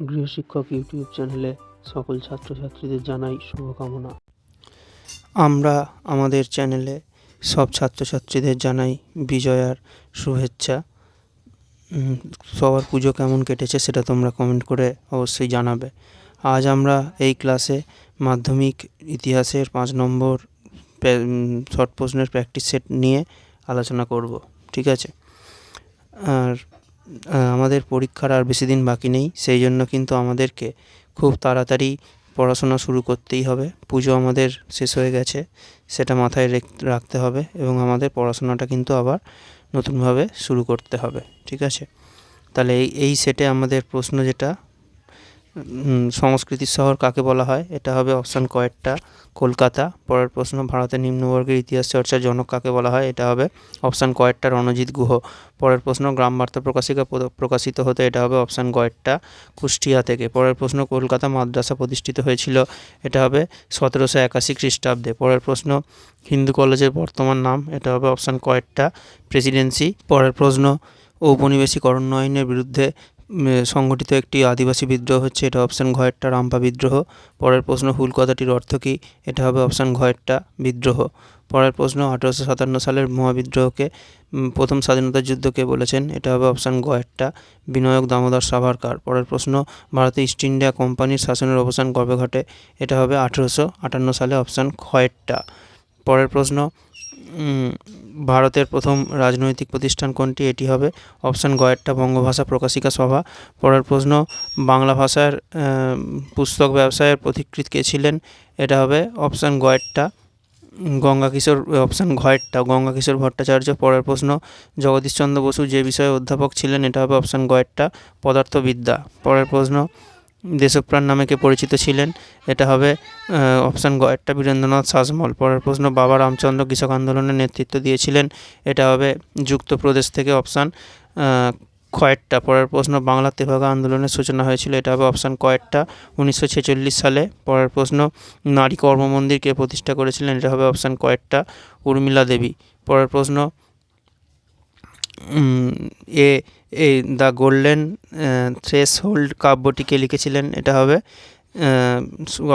গৃহশিক্ষক YouTube চ্যানেলে সকল ছাত্রছাত্রীদের জানাই শুভকামনা। আমরা আমাদের চ্যানেলে সব ছাত্রছাত্রীদের জানাই বিজয়ার শুভেচ্ছা। সবার পুজো কেমন কেটেছে সেটা তোমরা কমেন্ট করে অবশ্যই জানাবে। আজ আমরা এই ক্লাসে মাধ্যমিক ইতিহাসের পাঁচ নম্বর শর্ট প্রশ্নের প্র্যাকটিস সেট নিয়ে আলোচনা করব, ঠিক আছে? আর আমাদের পরীক্ষার আর বেশি দিন বাকি নেই। সেই জন্য কিন্তু আমাদেরকে খুব তাড়াতাড়ি পড়াশোনা শুরু করতেই হবে। পুজো আমাদের শেষ হয়ে গেছে, সেটা মাথায় রেখ- রাখতে হবে এবং আমাদের পড়াশোনাটা কিন্তু আবার নতুনভাবে শুরু করতে হবে। ঠিক আছে? তাহলে এই এই সেটে আমাদের প্রশ্ন যেটা সংস্কৃতির শহর কাকে বলা হয়? এটা হবে অপশান কয়েকটা। কলকাতা, পরের প্রশ্ন, ভারতের নিম্নবর্গের ইতিহাস চর্চার জনক কাকে বলা হয়? এটা হবে অপশান কয়েকটা, রণজিৎ গুহ। পরের প্রশ্ন, গ্রাম বার্তা প্রকাশিকা প্রকাশিত হতে এটা হবে অপশান কয়েকটা, কুষ্টিয়া থেকে। পরের প্রশ্ন, কলকাতা মাদ্রাসা প্রতিষ্ঠিত হয়েছিল, এটা হবে সতেরোশো একাশি খ্রিস্টাব্দে। পরের প্রশ্ন, হিন্দু কলেজের বর্তমান নাম, এটা হবে অপশান কয়েকটা প্রেসিডেন্সি পরের প্রশ্ন ঔপনিবেশিকরণ আইনের বিরুদ্ধে সংগঠিত একটি আদিবাসী বিদ্রোহ হচ্ছে, এটা অপশান ঘয়েরটা রাম্পা বিদ্রোহ। পরের প্রশ্ন, হুল কথাটির অর্থ কী? এটা হবে অপশান ঘয়েরটা বিদ্রোহ। পরের প্রশ্ন, আঠেরোশো সাতান্ন সালের মহাবিদ্রোহকে প্রথম স্বাধীনতা যুদ্ধকে বলেছেন, এটা হবে অপশান গয়েরটা বিনায়ক দামোদর সাভারকার। পরের প্রশ্ন, ভারতে ইস্ট ইন্ডিয়া কোম্পানির শাসনের অবসান কবে ঘটে? এটা হবে আঠেরোশো আটান্ন সালে অপশান খয়েরটা পরের প্রশ্ন ভারতের প্রথম রাজনৈতিক প্রতিষ্ঠান কোনটি? এটি হবে অপশান গয়েরটা বঙ্গভাষা প্রকাশিকা সভা। পরের প্রশ্ন, বাংলা ভাষার পুস্তক ব্যবসায়ের পথিকৃৎ কে ছিলেন? এটা হবে অপশান গয়েরটা গঙ্গা কিশোর অপশান ঘয়েরটা গঙ্গা কিশোর ভট্টাচার্য। পরের প্রশ্ন জগদীশচন্দ্র বসু যে বিষয়ে অধ্যাপক ছিলেন, এটা হবে অপশান গয়েরটা পদার্থবিদ্যা। পরের প্রশ্ন দেশপ্রাণ নামে কে পরিচিত ছিলেন? এটা হবে অপশান গয়েরটা বীরেন্দ্রনাথ শাসমল। পরের প্রশ্ন, বাবা রামচন্দ্র কৃষক আন্দোলনের নেতৃত্ব দিয়েছিলেন। এটা হবে যুক্তপ্রদেশ থেকে অপশান কয়েকটা। পরের প্রশ্ন, বাংলা তেভাগা আন্দোলনের সূচনা হয়েছিল, এটা হবে অপশান কয়েকটা, উনিশশো ছেচল্লিশ সালে। পরের প্রশ্ন, নারী কর্মমন্দির কে প্রতিষ্ঠা করেছিলেন, এটা হবে অপশান কয়েকটা, উর্মিলা দেবী। পরের প্রশ্ন এ এ দ্য গোল্ডেন থ্রেস হোল্ড কাব্যটিকে লিখেছিলেন। এটা হবে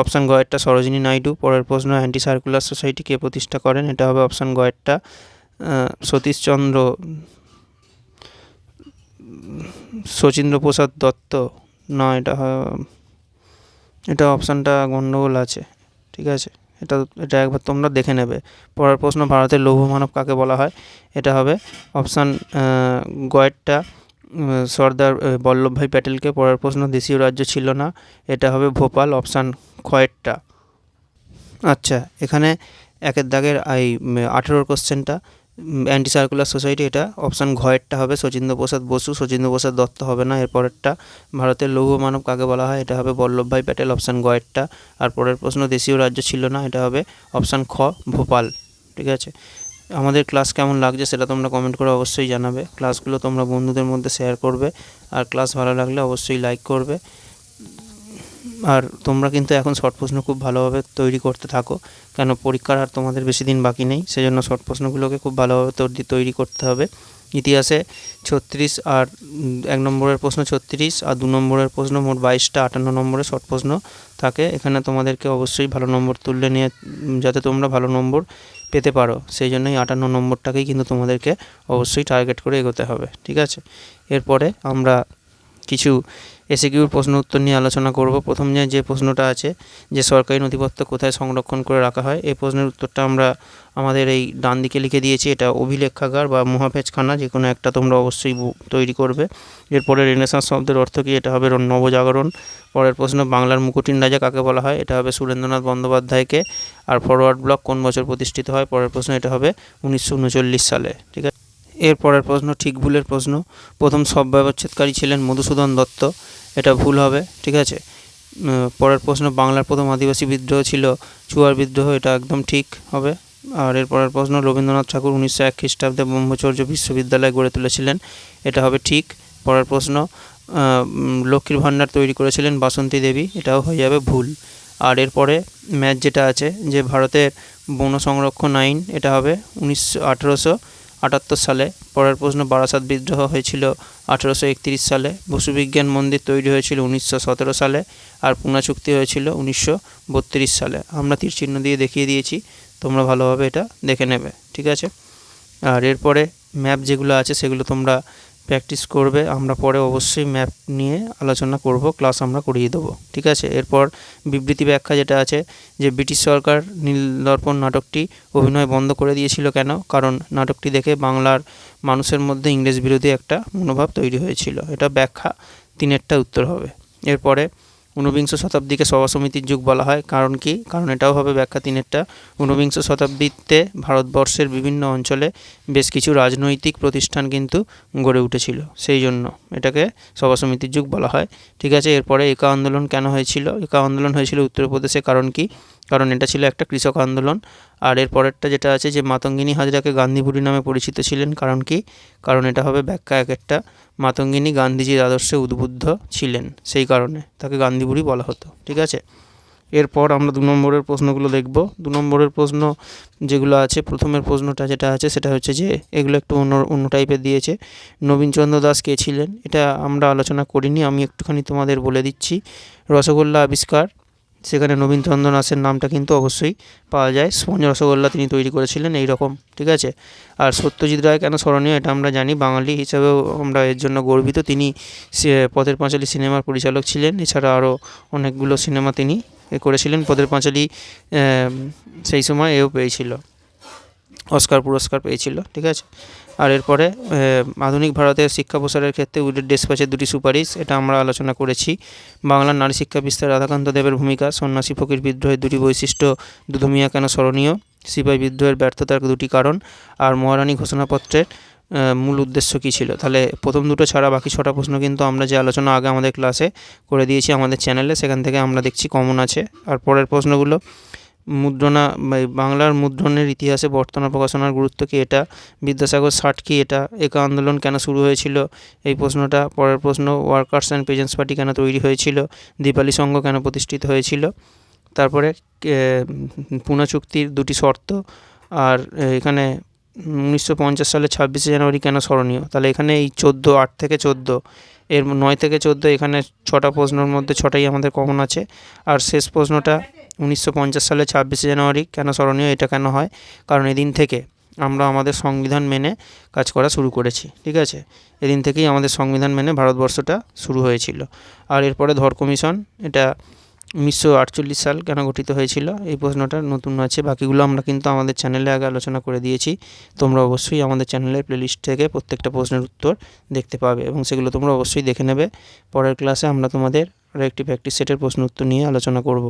অপশান গয়েরটা সরোজিনী নাইডু, পরের প্রশ্ন অ্যান্টি সার্কুলার সোসাইটি কে প্রতিষ্ঠা করেন। এটা হবে অপশান গয়েরটা সতীশচন্দ্র শচীন্দ্র প্রসাদ দত্ত। না, এটা এটা অপশানটা গণ্ডগোল আছে, ঠিক আছে? এটা এটা একবার তোমরা দেখে নেবে। পরের প্রশ্ন, ভারতের লৌহ মানব কাকে বলা হয়? এটা হবে অপশান গয়েরটা সর্দার বল্লভভাই প্যাটেলকে পরের প্রশ্ন দেশীয় রাজ্য ছিল না। এটা হবে ভোপাল, অপশান খয়েরটা। আচ্ছা এখানে একের দাগের এই আঠেরোর কোশ্চেনটা। অ্যান্টি সার্কুলার সোসাইটি এটা, অপশান ঘয়েরটা হবে। শচীন্দ্র প্রসাদ বসু, শচীন্দ্র প্রসাদ দত্ত হবে না, এরপরেরটা। ভারতের লৌহ মানব কাকে বলা হয়? এটা হবে বল্লভভাই প্যাটেল, অপশান গয়েরটা আর পরের প্রশ্ন দেশীয় রাজ্য ছিল না, এটা হবে অপশান খ, ভোপাল। ঠিক আছে? আমাদের ক্লাস কেমন লাগছে সেটা তোমরা কমেন্ট করে অবশ্যই জানাবে। ক্লাসগুলো তোমরা বন্ধুদের মধ্যে শেয়ার করবে আর ক্লাস ভালো লাগলে অবশ্যই লাইক করবে। আর তোমরা কিন্তু এখন শর্ট প্রশ্ন খুব ভালোভাবে তৈরি করতে থাকো, কেন পরীক্ষার আর তোমাদের বেশি দিন বাকি নেই, সেজন্য শর্ট প্রশ্নগুলোকে খুব ভালোভাবে তৈরি তৈরি করতে হবে। ইতিহাসে ছত্রিশ আর এক নম্বরের প্রশ্ন ছত্রিশ আর দু নম্বরের প্রশ্ন মোট বাইশটা, আটান্ন নম্বরের শর্ট প্রশ্ন থাকে। এখানে তোমাদেরকে অবশ্যই ভালো নম্বর তুললে নিয়ে যাতে তোমরা ভালো নম্বর পেতে পারো। সেই জন্যই আটান্ন নম্বরটাকেই কিন্তু তোমাদেরকে অবশ্যই টার্গেট করে এগোতে হবে। ঠিক আছে? এরপরে আমরা কিছু এসিকিউর প্রশ্ন উত্তর নিয়ে আলোচনা করব। প্রথম যে প্রশ্নটা আছে যে, সরকারি নথিপত্র কোথায় সংরক্ষণ করে রাখা হয়, এই প্রশ্নের উত্তরটা আমরা আমাদের এই ডান দিকে লিখে দিয়েছি। এটা অভিলেখাগার বা মহাপেজখানা যে কোনো একটা তোমরা অবশ্যই তৈরি করবে। এরপরে রেনেসাঁস শব্দের অর্থ কী? এটা হবে নবজাগরণ। পরের প্রশ্ন, বাংলার মুকুটিন রাজা কাকে বলা হয়? এটা হবে সুরেন্দ্রনাথ বন্দ্যোপাধ্যায়কে। আর ফরওয়ার্ড ব্লক কোন বছর প্রতিষ্ঠিত হয়? পরের প্রশ্ন, এটা হবে উনিশশো উনচল্লিশ সালে। ঠিক আছে? এর পরের প্রশ্ন, ঠিক ভুলের প্রশ্ন। প্রথম সব ব্যবচ্ছেদকারী ছিলেন মধুসূদন দত্ত। এটা ভুল হবে, ঠিক আছে? পরের প্রশ্ন, বাংলার প্রথম আদিবাসী বিদ্রোহ ছিল চুয়ার বিদ্রোহ, এটা একদম ঠিক হবে। আর এর পরের প্রশ্ন, রবীন্দ্রনাথ ঠাকুর উনিশশো এক খ্রিস্টাব্দে ব্রহ্মচর্য বিশ্ববিদ্যালয় গড়ে তুলেছিলেন, এটা হবে ঠিক। পরের প্রশ্ন লক্ষ্মীর ভাণ্ডার তৈরি করেছিলেন বাসন্তী দেবী, এটাও হয়ে যাবে ভুল। আর এরপরে ম্যাচ যেটা আছে, যে ভারতের বন সংরক্ষণ আইন, এটা হবে উনিশশো আঠেরোশো আটাত্তর সালে। পরের প্রশ্ন, বারাসাত বিদ্রোহ হয়েছিল আঠেরোশো একত্রিশ সালে। বসুবিজ্ঞান মন্দির তৈরি হয়েছিল উনিশশো সতেরো সালে আর পুনা চুক্তি হয়েছিল উনিশশো বত্রিশ সালে। আমরা তীর চিহ্ন দিয়ে দেখিয়ে দিয়েছি। তোমরা ভালোভাবে এটা দেখে নেবে। ঠিক আছে? আর এরপরে ম্যাপ যেগুলো আছে সেগুলো তোমরা প্র্যাকটিস করবে, আমরা পরে অবশ্যই ম্যাপ নিয়ে আলোচনা করব, ক্লাস আমরা করিয়ে দেবো, ঠিক আছে? এরপর বিবৃতি ব্যাখ্যা যেটা আছে যে, ব্রিটিশ সরকার নীলদর্পণ নাটকটি অভিনয় বন্ধ করে দিয়েছিল কেন? কারণ নাটকটি দেখে বাংলার মানুষের মধ্যে ইংরেজ বিরোধী একটা মনোভাব তৈরি হয়েছিল। এটা ব্যাখ্যা তিনেরটা উত্তর হবে। এরপরে ঊনবিংশ শতাব্দীকে সভা সমিতির যুগ বলা হয়। কারণ কি? কারণ এটাও হবে ব্যাখ্যা তিনেরটা। ঊনবিংশ শতাব্দীতে ভারতবর্ষের বিভিন্ন অঞ্চলে বেশ কিছু রাজনৈতিক প্রতিষ্ঠান কিন্তু গড়ে উঠেছিল। সেই জন্য এটাকে সভা সমিতির যুগ বলা হয়। ঠিক আছে, এরপরে একা আন্দোলন কেন হয়েছিল? একা আন্দোলন হয়েছিল উত্তরপ্রদেশে কারণ কি? কারণ এটা ছিল একটা কৃষক আন্দোলন। আর এর পরেরটা যেটা আছে যে মাতঙ্গিনী হাজরাকে গান্ধী বুড়ি নামে পরিচিত ছিলেন। কারণ কি? কারণ এটা হবে ব্যাখ্যা এক একটা মাতঙ্গিনী গান্ধীজির আদর্শে উদ্বুদ্ধ ছিলেন। সেই কারণে তাকে গান্ধী বুড়ি বলা হতো, ঠিক আছে? এরপর আমরা দু নম্বরের প্রশ্নগুলো দেখব। দু নম্বরের প্রশ্ন যেগুলো আছে, প্রথমের প্রশ্নটা যেটা আছে, সেটা হচ্ছে যে, এগুলো একটু অন্য অন্য টাইপের দিয়েছে। নবীনচন্দ্র দাস কে ছিলেন? এটা আমরা আলোচনা করিনি, আমি একটুখানি তোমাদের বলে দিচ্ছি। রসগোল্লা আবিষ্কার সেখানে নবীনচন্দ্র দাসের নামটা কিন্তু অবশ্যই পাওয়া যায়। স্পঞ্জ রসগোল্লা তিনি তৈরি করেছিলেন এই রকম, ঠিক আছে? আর সত্যজিৎ রায় কেন স্মরণীয় এটা আমরা জানি, বাঙালি হিসাবেও আমরা এর জন্য গর্বিত। তিনি পথের পাঁচালী সিনেমার পরিচালক ছিলেন, এছাড়া আরও অনেকগুলো সিনেমা তিনি করেছিলেন। পথের পাঁচালী সেই সময় এও পেয়েছিল, অস্কার পুরস্কার পেয়েছিল, ঠিক আছে? আর এরপরে আধুনিক ভারতের শিক্ষা প্রসারের ক্ষেত্রে উইডের ডেসপাচের দুটি সুপারিশ, এটা আমরা আলোচনা করেছি। বাংলার নারী শিক্ষা বিস্তার রাধাকান্ত দেবের ভূমিকা, সন্ন্যাসী ফকির বিদ্রোহের দুটি বৈশিষ্ট্য, দুধুমিয়া কেন স্মরণীয়? সিপাহী বিদ্রোহের ব্যর্থতার দুটি কারণ, আর মহারানী ঘোষণাপত্রের মূল উদ্দেশ্য কী ছিল? তাহলে প্রথম দুটো ছাড়া বাকি ছটা প্রশ্ন কিন্তু আমরা যে আলোচনা আগে আমাদের ক্লাসে করে দিয়েছি আমাদের চ্যানেলে, সেখান থেকে আমরা দেখছি কমন আছে। আর পরের প্রশ্নগুলো মুদ্রণা বাংলার মুদ্রণের ইতিহাসে বর্তমান প্রকাশনার গুরুত্ব কী এটা? বিদ্যাসাগর ষাট কি এটা? একা আন্দোলন কেন শুরু হয়েছিল? এই প্রশ্নটা পরের প্রশ্ন ওয়ার্কার্স অ্যান্ড পেজেন্টস পার্টি কেন তৈরি হয়েছিল? দীপালি সংঘ কেন প্রতিষ্ঠিত হয়েছিল? তারপরে পুনা চুক্তির দুটি শর্ত, আর এখানে উনিশশো পঞ্চাশ সালে ছাব্বিশে জানুয়ারি কেন স্মরণীয়? তাহলে এখানে এই চোদ্দ, আট থেকে চোদ্দ, এর নয় থেকে চোদ্দ এখানে ছটা প্রশ্নের মধ্যে ছটাই আমাদের কমন আছে। আর শেষ প্রশ্নটা উনিশশো পঞ্চাশ সালে ছাব্বিশে জানুয়ারি কেন স্মরণীয়? এটা কেন হয়? কারণ এদিন থেকে আমরা আমাদের সংবিধান মেনে কাজ করা শুরু করেছি, ঠিক আছে? এদিন থেকেই আমাদের সংবিধান মেনে ভারতবর্ষটা শুরু হয়েছিল। আর এরপরে ধর কমিশন, এটা উনিশশো আটচল্লিশ সাল কেন গঠিত হয়েছিল? এই প্রশ্নটা নতুন আছে, বাকিগুলো আমরা কিন্তু আমাদের চ্যানেলে আগে আলোচনা করে দিয়েছি। তোমরা অবশ্যই আমাদের চ্যানেলের প্লেলিস্ট থেকে প্রত্যেকটা প্রশ্নের উত্তর দেখতে পাবে এবং সেগুলো তোমরা অবশ্যই দেখে নেবে। পরের ক্লাসে আমরা তোমাদের আরও একটি প্র্যাকটিস সেটের প্রশ্ন উত্তর নিয়ে আলোচনা করব।